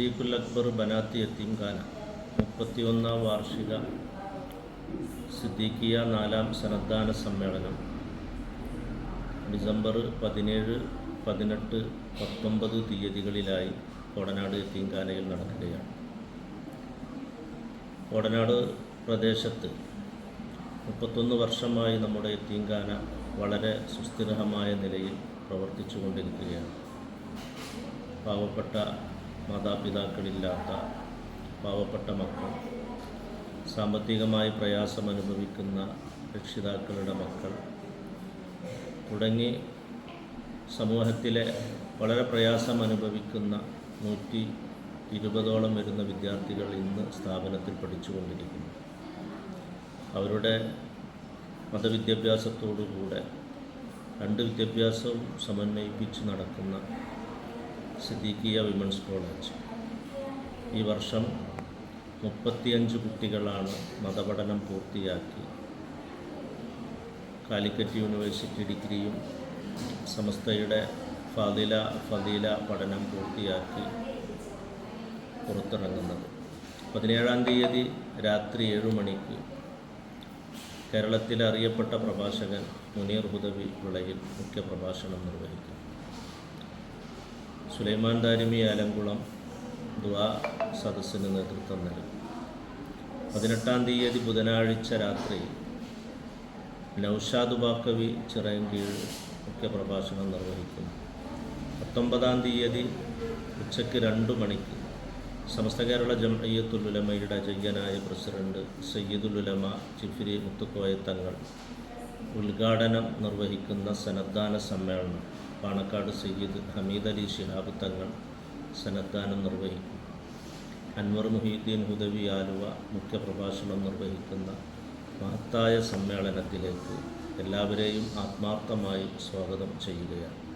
സിദ്ദീഖുൽ അക്ബർ ബനാത്തി യത്തീംഖാന മുപ്പത്തിയൊന്നാം വാർഷിക സിദ്ദീഖിയ നാലാം സന്നദ്ധാന സമ്മേളനം. ഡിസംബർ പതിനേഴ് പതിനെട്ട് പത്തൊമ്പത് തീയതികളിലായി കോടനാട് യത്തീംഖാനയിൽ നടക്കുകയാണ്. കോടനാട് പ്രദേശത്ത് മുപ്പത്തൊന്ന് വർഷമായി നമ്മുടെ യത്തീംഖാന വളരെ സുസ്ഥിരമായ നിലയിൽ പ്രവർത്തിച്ചു കൊണ്ടിരിക്കുകയാണ് പാവപ്പെട്ട മാതാപിതാക്കളില്ലാത്ത പാവപ്പെട്ട മക്കൾ സാമ്പത്തികമായി പ്രയാസം അനുഭവിക്കുന്ന രക്ഷിതാക്കളുടെ മക്കൾ തുടങ്ങി സമൂഹത്തിലെ വളരെ പ്രയാസം അനുഭവിക്കുന്ന നൂറ്റി ഇരുപതോളം വരുന്ന വിദ്യാർത്ഥികൾ ഇന്ന് സ്ഥാപനത്തിൽ പഠിച്ചുകൊണ്ടിരിക്കുന്നു. അവരുടെ മതവിദ്യാഭ്യാസത്തോടുകൂടെ രണ്ട് വിദ്യാഭ്യാസവും സമന്വയിപ്പിച്ച് നടക്കുന്ന സിദ്ദീഖിയ വിമൻസ് കോളേജ്. ഈ വർഷം മുപ്പത്തിയഞ്ച് കുട്ടികളാണ് മതപഠനം പൂർത്തിയാക്കി. കാലിക്കറ്റ് യൂണിവേഴ്സിറ്റി ഡിഗ്രിയും സമസ്തയുടെ ഫതില ഫതില പഠനം പൂർത്തിയാക്കി പുറത്തിറങ്ങുന്നത്. പതിനേഴാം തീയതി രാത്രി ഏഴു മണിക്ക് കേരളത്തിലെ അറിയപ്പെട്ട പ്രഭാഷകൻ മുനീർ ഹുദവി വിളയിൽ മുഖ്യപ്രഭാഷണം നിർവഹിക്കും സുലൈമാൻ ദാരിമി ആലങ്കുളം ദ്വാ സദസ്സിന് നേതൃത്വം നൽകും. പതിനെട്ടാം തീയതി ബുധനാഴ്ച രാത്രി നൗഷാദ് ബാക്കവി ചിറയൻകീഴ് മുഖ്യപ്രഭാഷണം നിർവഹിക്കും. പത്തൊമ്പതാം തീയതി ഉച്ചയ്ക്ക് രണ്ട് മണിക്ക് സമസ്ത കേരള ജംഅയ്യത്തുൽ ഉലമയുടെ ജയ്യനായ പ്രസിഡന്റ് സയ്യിദുൽ ചിഫിരി മുത്തുക്കോയത്തങ്ങൾ മുത്തുക്കോയ തങ്ങൾ ഉദ്ഘാടനം നിർവഹിക്കുന്ന സന്നദ്ധാന സമ്മേളനം. പാണക്കാട് സയ്യിദ് ഹമീദ് അലി ശിഹാബ് തങ്ങൾ സന്നദ്ധാനം നിർവഹിക്കും. അൻവർ മുഹീദ്ദീൻ ഹുദവി ആലുവ മുഖ്യപ്രഭാഷണം നിർവഹിക്കുന്ന മഹത്തായ സമ്മേളനത്തിലേക്ക് എല്ലാവരെയും ആത്മാർത്ഥമായി സ്വാഗതം ചെയ്യുകയാണ്.